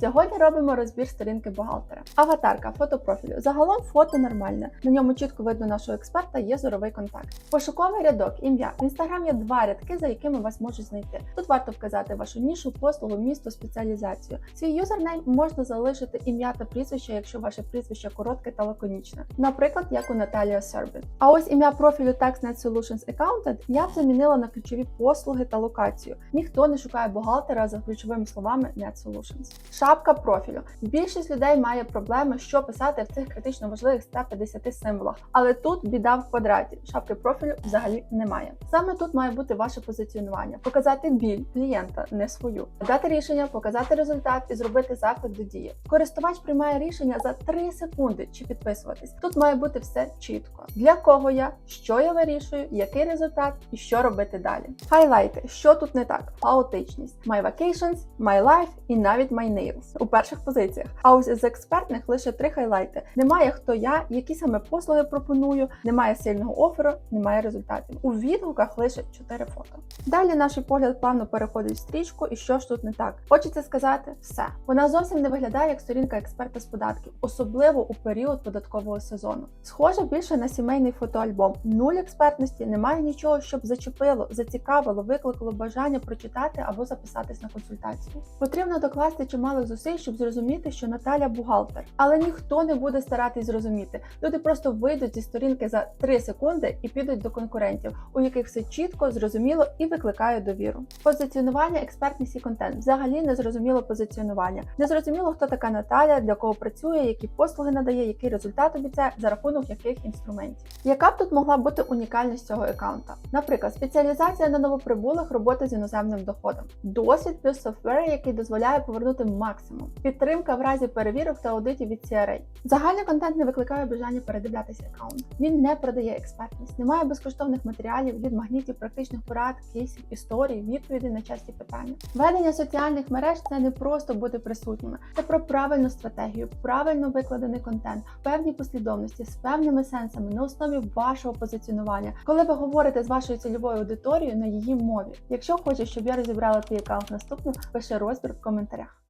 Сьогодні робимо розбір сторінки бухгалтера. Аватарка, фото профілю. Загалом фото нормальне. На ньому чітко видно нашого експерта, є зоровий контакт. Пошуковий рядок, ім'я. В інстаграм є два рядки, за якими вас можуть знайти. Тут варто вказати вашу нішу, послугу, місто, спеціалізацію. Свій юзернейм можна залишити ім'я та прізвище, якщо ваше прізвище коротке та лаконічне. Наприклад, як у Наталія Сербін. А ось ім'я профілю TaxNet Solutions Accountant я б замінила на ключові послуги та локацію. Ніхто не шукає бухгалтера за ключовими словами Net Solutions. Шапка профілю. Більшість людей має проблеми, що писати в цих критично важливих 150 символах, але тут біда в квадраті. Шапки профілю взагалі немає. Саме тут має бути ваше позиціонування: показати біль клієнта, не свою, дати рішення, показати результат і зробити заклик до дії. Користувач приймає рішення за 3 секунди чи підписуватись. Тут має бути все чітко. Для кого я, що я вирішую, який результат і що робити далі. Хайлайти, що тут не так? Хаотичність, My Vacations, My Life і навіть My Nails у перших позиціях. А ось з експертних лише три хайлайти. Немає хто я, які саме послуги пропоную, немає сильного оферу, немає результатів. У відгуках лише 4 фото. Далі наш погляд плавно переходить в стрічку, і що ж тут не так? Хочеться сказати все. Вона зовсім не виглядає як сторінка експерта з податків, особливо у період податкового сезону. Схоже більше на сімейний фотоальбом. Нуль експертності, немає нічого, щоб зачепило, зацікавило, викликало бажання прочитати або записатись на консультацію. Потрібно докласти чимало зусиль, щоб зрозуміти, що Наталя бухгалтер, але ніхто не буде старатись зрозуміти. Люди просто вийдуть зі сторінки за 3 секунди і підуть до конкурентів, у яких все чітко, зрозуміло і викликає довіру. Позиціонування, експертність і контент взагалі не зрозуміло позиціонування. Не зрозуміло, хто така Наталя, для кого працює, які послуги надає, який результат обіцяє, за рахунок яких інструментів. Яка б тут могла бути унікальність цього аккаунта? Наприклад, спеціалізація на новоприбулих роботи з іноземним доходом, досвід плюс софтвер, який дозволяє повернути максимум, підтримка в разі перевірок та аудитів від CRA. Загальний контент не викликає бажання передивлятися аккаунт. Він не продає експертність, немає безкоштовних матеріалів від магнітів, практичних порад, кейсів, історій, відповідей на часті питання. Ведення соціальних мереж це не просто бути присутніми, це про правильну стратегію, правильно викладений контент, в певній послідовності з певними сенсами на основі вашого позиціонування, коли ви говорите з вашою цільовою аудиторією на її мові. Якщо хочеш, щоб я розібрала твій аккаунт наступним, пиши розбір в коментарях.